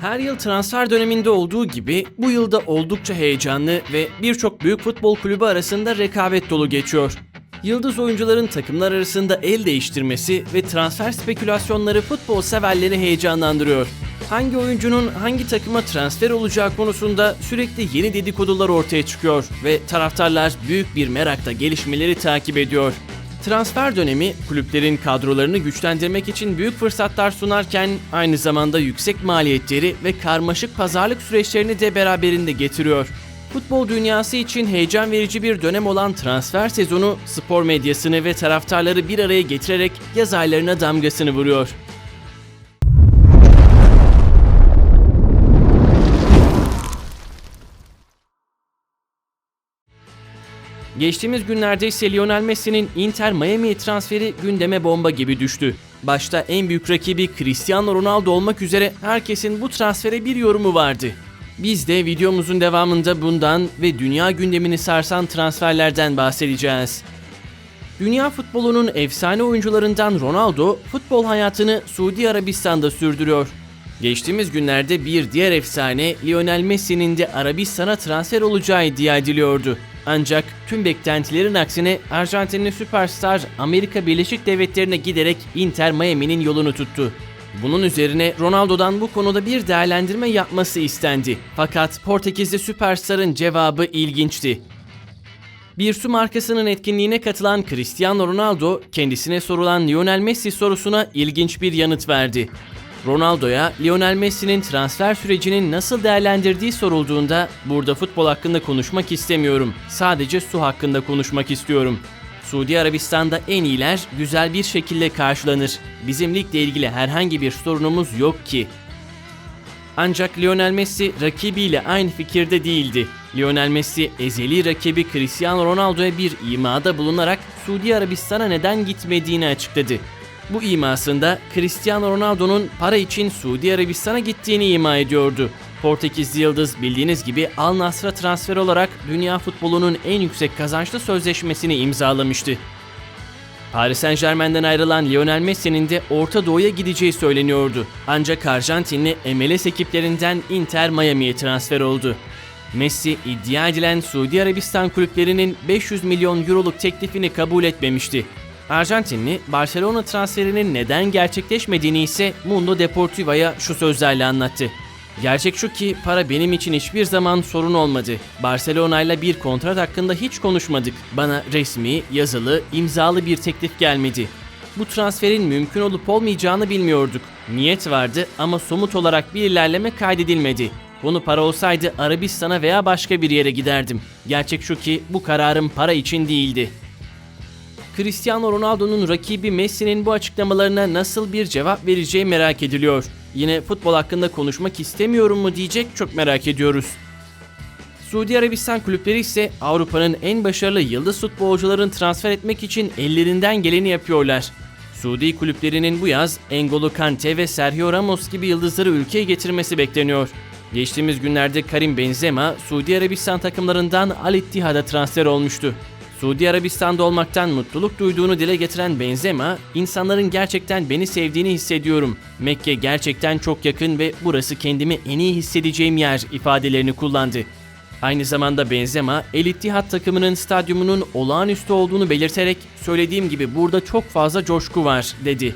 Her yıl transfer döneminde olduğu gibi bu yılda oldukça heyecanlı ve birçok büyük futbol kulübü arasında rekabet dolu geçiyor. Yıldız oyuncuların takımlar arasında el değiştirmesi ve transfer spekülasyonları futbol severleri heyecanlandırıyor. Hangi oyuncunun hangi takıma transfer olacağı konusunda sürekli yeni dedikodular ortaya çıkıyor ve taraftarlar büyük bir merakla gelişmeleri takip ediyor. Transfer dönemi kulüplerin kadrolarını güçlendirmek için büyük fırsatlar sunarken aynı zamanda yüksek maliyetleri ve karmaşık pazarlık süreçlerini de beraberinde getiriyor. Futbol dünyası için heyecan verici bir dönem olan transfer sezonu spor medyasını ve taraftarları bir araya getirerek yaz aylarına damgasını vuruyor. Geçtiğimiz günlerde ise Lionel Messi'nin Inter Miami transferi gündeme bomba gibi düştü. Başta en büyük rakibi Cristiano Ronaldo olmak üzere herkesin bu transfere bir yorumu vardı. Biz de videomuzun devamında bundan ve dünya gündemini sarsan transferlerden bahsedeceğiz. Dünya futbolunun efsane oyuncularından Ronaldo futbol hayatını Suudi Arabistan'da sürdürüyor. Geçtiğimiz günlerde bir diğer efsane Lionel Messi'nin de Arabistan'a transfer olacağı iddia ediliyordu. Ancak tüm beklentilerin aksine Arjantinli süperstar Amerika Birleşik Devletleri'ne giderek Inter Miami'nin yolunu tuttu. Bunun üzerine Ronaldo'dan bu konuda bir değerlendirme yapması istendi. Fakat Portekizli süperstarın cevabı ilginçti. Bir su markasının etkinliğine katılan Cristiano Ronaldo kendisine sorulan Lionel Messi sorusuna ilginç bir yanıt verdi. Ronaldo'ya Lionel Messi'nin transfer sürecini nasıl değerlendirdiği sorulduğunda burada futbol hakkında konuşmak istemiyorum. Sadece su hakkında konuşmak istiyorum. Suudi Arabistan'da en iyiler güzel bir şekilde karşılanır. Bizim ligle ilgili herhangi bir sorunumuz yok ki. Ancak Lionel Messi rakibiyle aynı fikirde değildi. Lionel Messi ezeli rakibi Cristiano Ronaldo'ya bir imada bulunarak Suudi Arabistan'a neden gitmediğini açıkladı. Bu imasında Cristiano Ronaldo'nun para için Suudi Arabistan'a gittiğini ima ediyordu. Portekizli Yıldız bildiğiniz gibi Al Nassr'a transfer olarak dünya futbolunun en yüksek kazançlı sözleşmesini imzalamıştı. Paris Saint Germain'den ayrılan Lionel Messi'nin de Orta Doğu'ya gideceği söyleniyordu. Ancak Arjantinli MLS ekiplerinden Inter Miami'ye transfer oldu. Messi iddia edilen Suudi Arabistan kulüplerinin 500 milyon euroluk teklifini kabul etmemişti. Arjantinli, Barcelona transferinin neden gerçekleşmediğini ise Mundo Deportivo'ya şu sözlerle anlattı. Gerçek şu ki para benim için hiçbir zaman sorun olmadı. Barcelona ile bir kontrat hakkında hiç konuşmadık. Bana resmi, yazılı, imzalı bir teklif gelmedi. Bu transferin mümkün olup olmayacağını bilmiyorduk. Niyet vardı ama somut olarak bir ilerleme kaydedilmedi. Bunu para olsaydı Arabistan'a veya başka bir yere giderdim. Gerçek şu ki bu kararım para için değildi. Cristiano Ronaldo'nun rakibi Messi'nin bu açıklamalarına nasıl bir cevap vereceği merak ediliyor. Yine futbol hakkında konuşmak istemiyorum mu diyecek çok merak ediyoruz. Suudi Arabistan kulüpleri ise Avrupa'nın en başarılı yıldız futbolcuların transfer etmek için ellerinden geleni yapıyorlar. Suudi kulüplerinin bu yaz N'Golo Kante ve Sergio Ramos gibi yıldızları ülkeye getirmesi bekleniyor. Geçtiğimiz günlerde Karim Benzema, Suudi Arabistan takımlarından Al Ittihad'a transfer olmuştu. Suudi Arabistan'da olmaktan mutluluk duyduğunu dile getiren Benzema, insanların gerçekten beni sevdiğini hissediyorum. Mekke gerçekten çok yakın ve burası kendimi en iyi hissedeceğim yer ifadelerini kullandı. Aynı zamanda Benzema, El İttihad takımının stadyumunun olağanüstü olduğunu belirterek söylediğim gibi burada çok fazla coşku var dedi.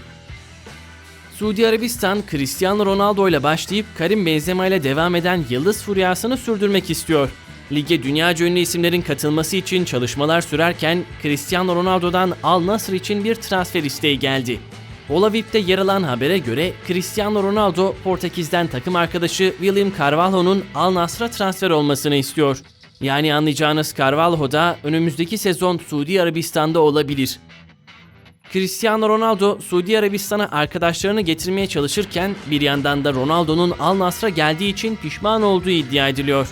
Suudi Arabistan, Cristiano Ronaldo ile başlayıp Karim Benzema ile devam eden yıldız furyasını sürdürmek istiyor. Lige dünya ünlü isimlerin katılması için çalışmalar sürerken Cristiano Ronaldo'dan Al Nassr için bir transfer isteği geldi. Olavip'te yer alan habere göre Cristiano Ronaldo Portekiz'den takım arkadaşı William Carvalho'nun Al Nassr'a transfer olmasını istiyor. Yani anlayacağınız Carvalho da önümüzdeki sezon Suudi Arabistan'da olabilir. Cristiano Ronaldo Suudi Arabistan'a arkadaşlarını getirmeye çalışırken bir yandan da Ronaldo'nun Al Nassr'a geldiği için pişman olduğu iddia ediliyor.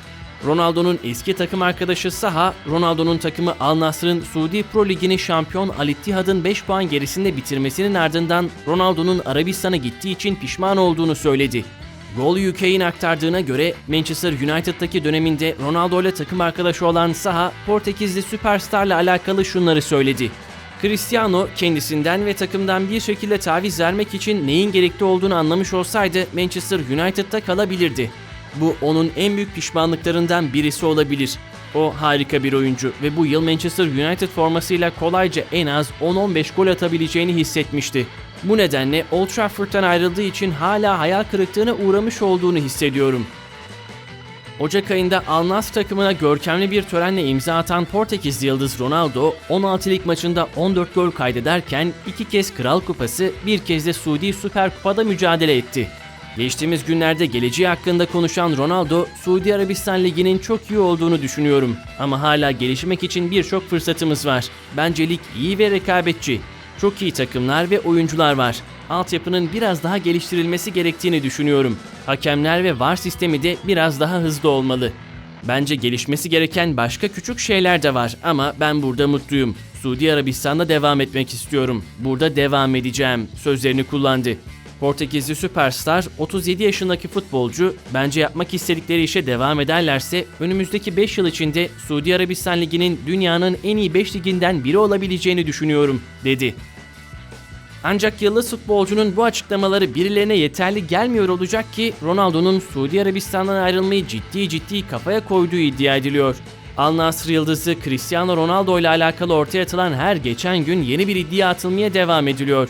Ronaldo'nun eski takım arkadaşı Saha, Ronaldo'nun takımı Al Nassr'ın Suudi Pro Ligi'ni şampiyon Al Ittihad'ın 5 puan gerisinde bitirmesinin ardından Ronaldo'nun Arabistan'a gittiği için pişman olduğunu söyledi. Gol UK'in aktardığına göre Manchester United'daki döneminde Ronaldo ile takım arkadaşı olan Saha, Portekizli süperstarla alakalı şunları söyledi. Cristiano kendisinden ve takımdan bir şekilde taviz vermek için neyin gerekli olduğunu anlamış olsaydı Manchester United'da kalabilirdi. Bu onun en büyük pişmanlıklarından birisi olabilir. O harika bir oyuncu ve bu yıl Manchester United formasıyla kolayca en az 10-15 gol atabileceğini hissetmişti. Bu nedenle Old Trafford'dan ayrıldığı için hala hayal kırıklığına uğramış olduğunu hissediyorum. Ocak ayında Al Nassr takımına görkemli bir törenle imza atan Portekizli yıldız Ronaldo, 16 lig maçında 14 gol kaydederken iki kez Kral Kupası, bir kez de Suudi Süper Kupa'da mücadele etti. Geçtiğimiz günlerde geleceği hakkında konuşan Ronaldo, Suudi Arabistan Ligi'nin çok iyi olduğunu düşünüyorum. Ama hala gelişmek için birçok fırsatımız var. Bence lig iyi ve rekabetçi. Çok iyi takımlar ve oyuncular var. Altyapının biraz daha geliştirilmesi gerektiğini düşünüyorum. Hakemler ve VAR sistemi de biraz daha hızlı olmalı. Bence gelişmesi gereken başka küçük şeyler de var ama ben burada mutluyum. Suudi Arabistan'da devam etmek istiyorum. Burada devam edeceğim sözlerini kullandı. Portekizli süperstar 37 yaşındaki futbolcu bence yapmak istedikleri işe devam ederlerse önümüzdeki 5 yıl içinde Suudi Arabistan Ligi'nin dünyanın en iyi 5 liginden biri olabileceğini düşünüyorum dedi. Ancak yıldız futbolcunun bu açıklamaları birilerine yeterli gelmiyor olacak ki Ronaldo'nun Suudi Arabistan'dan ayrılmayı ciddi ciddi kafaya koyduğu iddia ediliyor. Al Nassr yıldızı Cristiano Ronaldo ile alakalı ortaya atılan her geçen gün yeni bir iddia atılmaya devam ediliyor.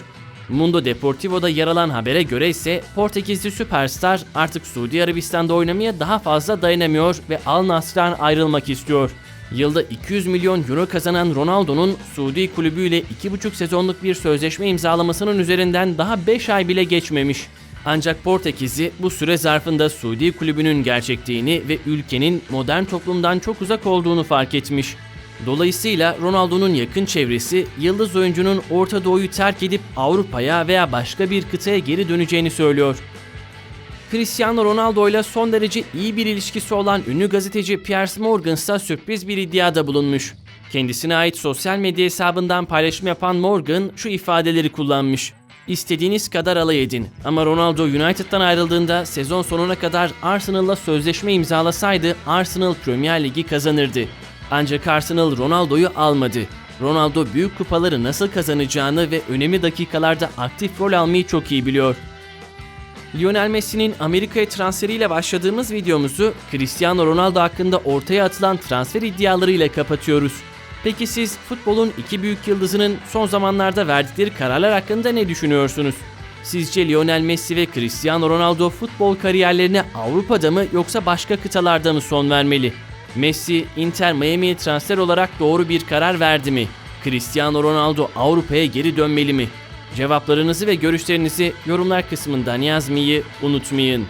Mundo Deportivo'da yer alan habere göre ise Portekizli süperstar artık Suudi Arabistan'da oynamaya daha fazla dayanamıyor ve Al Nassr'dan ayrılmak istiyor. Yılda 200 milyon euro kazanan Ronaldo'nun Suudi kulübüyle 2,5 sezonluk bir sözleşme imzalamasının üzerinden daha 5 ay bile geçmemiş. Ancak Portekizli bu süre zarfında Suudi kulübünün gerçekliğini ve ülkenin modern toplumdan çok uzak olduğunu fark etmiş. Dolayısıyla Ronaldo'nun yakın çevresi yıldız oyuncunun Orta Doğu'yu terk edip Avrupa'ya veya başka bir kıtaya geri döneceğini söylüyor. Cristiano Ronaldo ile son derece iyi bir ilişkisi olan ünlü gazeteci Piers Morgan ise sürpriz bir iddiada bulunmuş. Kendisine ait sosyal medya hesabından paylaşım yapan Morgan şu ifadeleri kullanmış. İstediğiniz kadar alay edin ama Ronaldo United'dan ayrıldığında sezon sonuna kadar Arsenal'la sözleşme imzalasaydı Arsenal Premier Ligi kazanırdı. Ancak Arsenal Ronaldo'yu almadı. Ronaldo büyük kupaları nasıl kazanacağını ve önemli dakikalarda aktif rol almayı çok iyi biliyor. Lionel Messi'nin Amerika'ya transferiyle başladığımız videomuzu Cristiano Ronaldo hakkında ortaya atılan transfer iddialarıyla kapatıyoruz. Peki siz futbolun iki büyük yıldızının son zamanlarda verdikleri kararlar hakkında ne düşünüyorsunuz? Sizce Lionel Messi ve Cristiano Ronaldo futbol kariyerlerine Avrupa'da mı yoksa başka kıtalarda mı son vermeli? Messi, Inter Miami'ye transfer olarak doğru bir karar verdi mi? Cristiano Ronaldo Avrupa'ya geri dönmeli mi? Cevaplarınızı ve görüşlerinizi yorumlar kısmından yazmayı unutmayın.